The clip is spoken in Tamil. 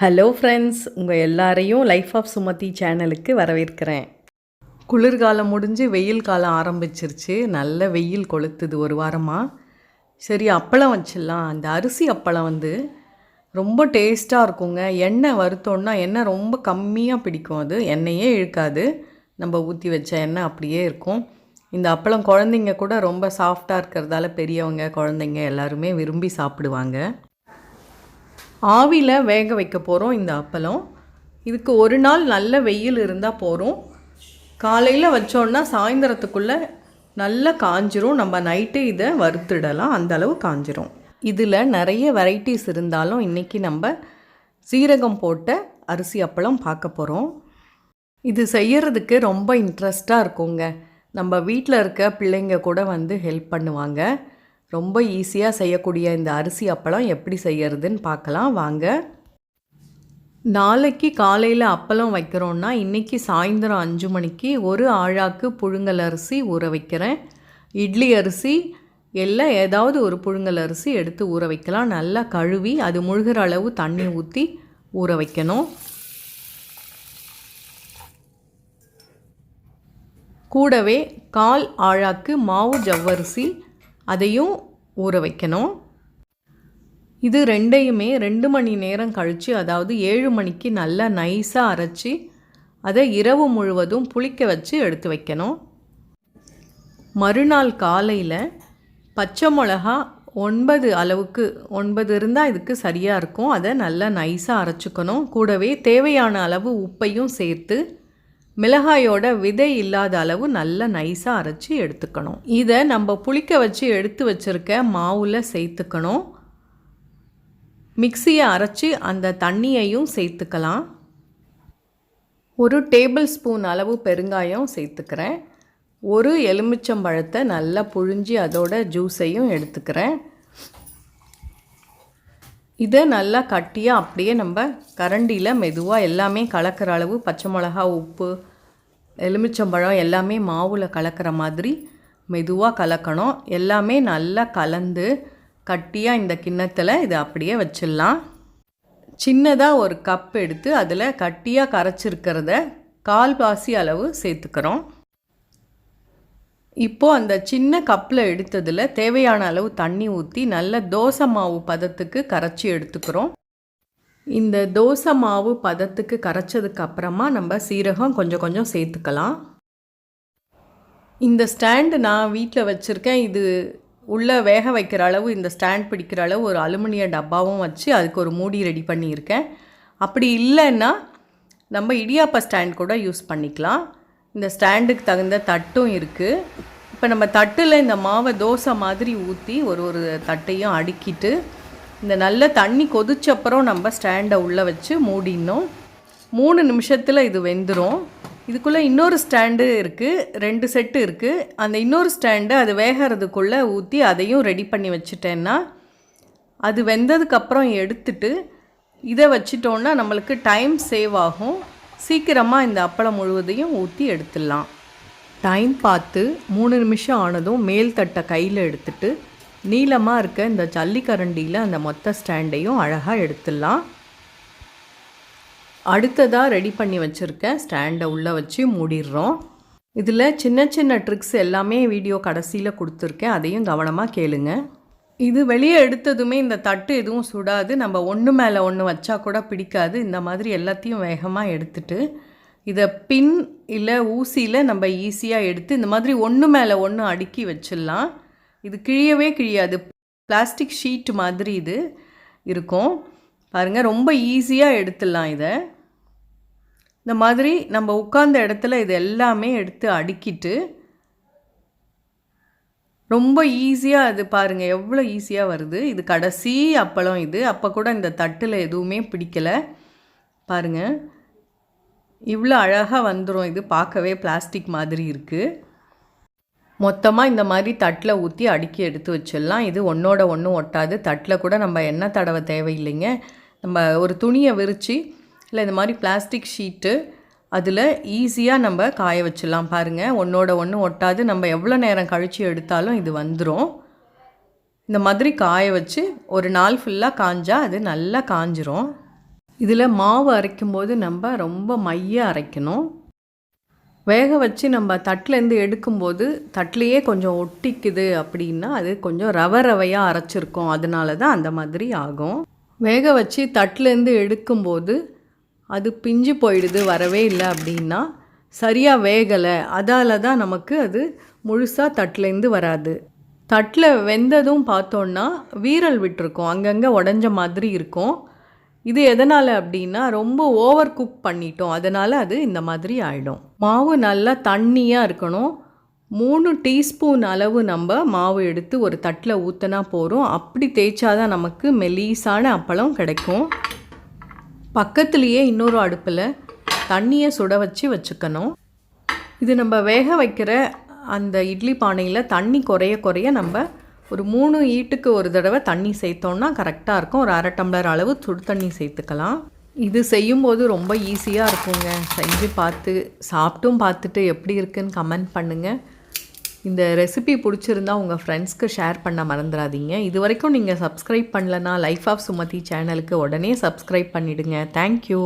ஹலோ ஃப்ரெண்ட்ஸ் உங்கள் எல்லாரையும் லைஃப் ஆஃப் சுமதி சேனலுக்கு வரவேற்கிறேன். குளிர்காலம் முடிஞ்சு வெயில் காலம் ஆரம்பிச்சிருச்சு. நல்ல வெயில் கொளுத்துது ஒரு வாரமாக சரி அப்பளம் வச்சிடலாம். அந்த அரிசி அப்பளம் வந்து ரொம்ப டேஸ்ட்டாக இருக்குங்க. எண்ணெய் வறுத்தோன்னா எண்ணெய் ரொம்ப கம்மியாக பிடிக்கும் அது. எண்ணெயே இழுக்காது. நம்ம ஊற்றி வச்ச எண்ணெய் அப்படியே இருக்கும். இந்த அப்பளம் குழந்தைங்க கூட ரொம்ப சாஃப்டாக இருக்கிறதால பெரியவங்க குழந்தைங்க எல்லாருமே விரும்பி சாப்பிடுவாங்க. ஆவியில் வேக வைக்க போகிறோம் இந்த அப்பளம். இதுக்கு ஒரு நாள் நல்ல வெயில் இருந்தால் போகிறோம் காலையில் வச்சோன்னா சாயந்தரத்துக்குள்ளே நல்லா காஞ்சிரும். நம்ம நைட்டு இதை வறுத்துடலாம். அந்த அளவு காஞ்சிரும். இதில் நிறைய வெரைட்டிஸ் இருந்தாலும் இன்றைக்கி நம்ம சீரகம் போட்ட அரிசி அப்பளம் பார்க்க போகிறோம் இது செய்யறதுக்கு ரொம்ப இன்ட்ரெஸ்டாக இருக்குங்க. நம்ம வீட்டில் இருக்க பிள்ளைங்க கூட வந்து ஹெல்ப் பண்ணுவாங்க. ரொம்ப ஈஸியாக செய்யக்கூடிய இந்த அரிசி அப்பளம் எப்படி செய்யறதுன்னு பார்க்கலாம். வாங்க. நாளைக்கு காலையில் அப்பளம் வைக்கிறோன்னா இன்றைக்கி சாயந்தரம் அஞ்சு மணிக்கு ஒரு ஆழாக்கு புழுங்கல் அரிசி ஊற வைக்கிறேன். இட்லி அரிசி எல்லாம் ஏதாவது ஒரு புழுங்கல் அரிசி எடுத்து ஊற வைக்கலாம். நல்லா கழுவி அது முழுகிற அளவு தண்ணி ஊற்றி ஊற வைக்கணும். கூடவே கால் ஆழாக்கு மாவு ஜவ்வரிசி அதையும் ஊற வைக்கணும். இது ரெண்டையுமே ரெண்டு மணி நேரம் கழித்து அதாவது ஏழு மணிக்கு நல்லா நைஸாக அரைச்சி அதை இரவு முழுவதும் புளிக்க வச்சு எடுத்து வைக்கணும். மறுநாள் காலையில் பச்சை மிளகா ஒன்பது அளவுக்கு ஒன்பது இருந்தால் இதுக்கு சரியாக இருக்கும். அதை நல்லா நைஸாக அரைச்சிக்கணும். கூடவே தேவையான அளவு உப்பையும் சேர்த்து மிளகாயோட விதை இல்லாத அளவு நல்லா நைஸாக அரைச்சி எடுத்துக்கணும். இதை நம்ம புளிக்க வச்சு எடுத்து வச்சுருக்க மாவில் சேர்த்துக்கணும். மிக்சியை அரைச்சி அந்த தண்ணியையும் சேர்த்துக்கலாம். ஒரு டேபிள் ஸ்பூன் அளவு பெருங்காயம் சேர்த்துக்கிறேன். ஒரு எலுமிச்சம்பழத்தை நல்லா புழிஞ்சி அதோட ஜூஸையும் எடுத்துக்கிறேன். இதை நல்லா கட்டியாக அப்படியே நம்ம கரண்டியில் மெதுவாக எல்லாமே கலக்கிற அளவு பச்சை மிளகா உப்பு எலுமிச்சம்பழம் எல்லாமே மாவில் கலக்கிற மாதிரி மெதுவாக கலக்கணும். எல்லாமே நல்லா கலந்து கட்டியாக இந்த கிண்ணத்தில் இதை அப்படியே வச்சிடலாம். சின்னதாக ஒரு கப் எடுத்து அதில் கட்டியாக கரைச்சிருக்கிறத கால் பாசி அளவு சேர்த்துக்கிறோம். இப்போது அந்த சின்ன கப்பில் எடுத்ததில் தேவையான அளவு தண்ணி ஊற்றி நல்ல தோசை மாவு பதத்துக்கு கரைச்சி எடுத்துக்கிறோம். இந்த தோசை மாவு பதத்துக்கு கரைச்சதுக்கு அப்புறமா நம்ம சீரகம் கொஞ்சம் கொஞ்சம் சேர்த்துக்கலாம். இந்த ஸ்டாண்டு நான் வீட்டில் வச்சுருக்கேன். இது உள்ளே வேக வைக்கிற அளவு இந்த ஸ்டாண்ட் பிடிக்கிற அளவு ஒரு அலுமினிய டப்பாவும் வச்சு அதுக்கு ஒரு மூடி ரெடி பண்ணியிருக்கேன். அப்படி இல்லைன்னா நம்ம இடியாப்பா ஸ்டாண்ட் கூட யூஸ் பண்ணிக்கலாம். இந்த ஸ்டாண்டுக்கு தகுந்த தட்டும் இருக்குது இப்போ நம்ம தட்டில் இந்த மாவை தோசை மாதிரி ஊற்றி ஒரு ஒரு தட்டையும் அடுக்கிட்டு இந்த நல்ல தண்ணி கொதிச்சப்புறம் நம்ம ஸ்டாண்டை உள்ளே வச்சு மூடிடணும். மூணு நிமிஷத்தில் இது வெந்துடும் இதுக்குள்ளே இன்னொரு ஸ்டாண்டு இருக்குது ரெண்டு செட்டு இருக்குது அந்த இன்னொரு ஸ்டாண்டு அது வேகிறதுக்குள்ளே ஊற்றி அதையும் ரெடி பண்ணி வச்சுட்டேன்னா அது வெந்ததுக்கப்புறம் எடுத்துட்டு இதை வச்சிட்டோன்னா நம்மளுக்கு டைம் சேவ் ஆகும். சீக்கிரமாக இந்த அப்பளம் முழுவதையும் ஊற்றி எடுத்துடலாம். டைம் பார்த்து மூணு நிமிஷம் ஆனதும் மேல் தட்டை கையில் எடுத்துட்டு நீளமாக இருக்க இந்த ஜல்லிக்கரண்டியில் அந்த மொத்த ஸ்டாண்டையும் அழகாக எடுத்துடலாம். அடுத்ததாக ரெடி பண்ணி வச்சுருக்க ஸ்டாண்டை உள்ளே வச்சு மூடிடுறோம். இதில் சின்ன சின்ன ட்ரிக்ஸ் எல்லாமே வீடியோ கடைசியில் கொடுத்துருக்கேன். அதையும் கவனமாக கேளுங்க. இது வெளியே எடுத்ததுமே இந்த தட்டு எதுவும் சுடாது. நம்ம ஒன்று மேலே ஒன்று வச்சா கூட பிடிக்காது. இந்த மாதிரி எல்லாத்தையும் வேகமாக எடுத்துட்டு இதை பின் இல்லை ஊசியில் நம்ம ஈஸியாக எடுத்து இந்த மாதிரி ஒன்று மேலே ஒன்று அடுக்கி வச்சிடலாம். இது கிழியவே கிழியாது. பிளாஸ்டிக் ஷீட் மாதிரி இது இருக்கும். பாருங்கள் ரொம்ப ஈஸியாக எடுத்துடலாம் இதை. இந்த மாதிரி நம்ம உட்கார்ந்த இடத்துல இது எல்லாமே எடுத்து அடுக்கிட்டு ரொம்ப ஈஸியாக அது பாருங்கள் எவ்வளோ ஈஸியாக வருது. இது கடைசி அப்பளம் இது. அப்போ கூட இந்த தட்டில் எதுவுமே பிடிக்கலை. பாருங்கள் இவ்வளோ அழகாக வந்துடும் இது. பார்க்கவே பிளாஸ்டிக் மாதிரி இருக்குது மொத்தமாக இந்த மாதிரி தட்டில் ஊற்றி அடுக்கி எடுத்து வச்சிடலாம். இது ஒன்றோட ஒன்றும் ஒட்டாது. தட்டில் கூட நம்ம எண்ணெய் தடவை தேவையில்லைங்க. நம்ம ஒரு துணியை விரித்து இல்லை இந்த மாதிரி பிளாஸ்டிக் ஷீட்டு அதில் ஈஸியாக நம்ம காய வச்சிடலாம் பாருங்கள் ஒன்றோட ஒன்று ஒட்டாது. நம்ம எவ்வளோ நேரம் கழித்து எடுத்தாலும் இது வந்துடும் இந்த மாதிரி காய வச்சு ஒரு நாள் ஃபுல்லாக காஞ்சா அது நல்லா காஞ்சிரும். இதில் மாவு அரைக்கும்போது நம்ம ரொம்ப மைய அரைக்கணும். வேக வச்சு நம்ம தட்டிலேருந்து எடுக்கும்போது தட்டிலையே கொஞ்சம் ஒட்டிக்குது அப்படின்னா அது கொஞ்சம் ரவ ரவையாக அரைச்சிருக்கோம். அதனால தான் அந்த மாதிரி ஆகும். வேக வச்சு தட்டிலேருந்து எடுக்கும்போது அது பிஞ்சு போயிடுது வரவே இல்லை அப்படின்னா சரியாக வேகலை. அதால் தான் நமக்கு அது முழுசாக தட்டிலேருந்து வராது. தட்டில் வெந்ததும் பார்த்தோன்னா வீரல் விட்டுருக்கோம். அங்கங்கே உடஞ்ச மாதிரி இருக்கும். இது எதனால் அப்படின்னா ரொம்ப ஓவர் குக் பண்ணிட்டோம். அதனால் அது இந்த மாதிரி ஆகிடும் மாவு நல்லா தண்ணியாக இருக்கணும். மூணு டீஸ்பூன் அளவு நம்ம மாவு எடுத்து ஒரு தட்டில் ஊற்றினா போகிறோம் அப்படி தேய்ச்சாதான் நமக்கு மெலீஸான அப்பளம் கிடைக்கும். பக்கத்துலேயே இன்னொரு அடுப்பில் தண்ணியை சுட வச்சு வச்சுக்கணும். இது நம்ம வேக வைக்கிற அந்த இட்லி பானையில் தண்ணி குறைய குறைய நம்ம ஒரு மூணு ஈட்டுக்கு ஒரு தடவை தண்ணி சேர்த்தோன்னா கரெக்டாக இருக்கும். ஒரு அரை டம்ளர் அளவு சுடு தண்ணி சேர்த்துக்கலாம். இது செய்யும்போது ரொம்ப ஈஸியாக இருக்குங்க. செஞ்சு பார்த்து சாப்பிட்டும் பார்த்துட்டு எப்படி இருக்குன்னு கமெண்ட் பண்ணுங்கள் இந்த ரெசிபி பிடிச்சிருந்தா உங்கள் ஃப்ரெண்ட்ஸ்க்கு ஷேர் பண்ண மறந்துடாதீங்க இது வரைக்கும் நீங்கள் சப்ஸ்கிரைப் பண்ணலன்னா லைஃப் ஆஃப் சுமதி சேனலுக்கு உடனே சப்ஸ்கிரைப் பண்ணிவிடுங்க தேங்க்யூ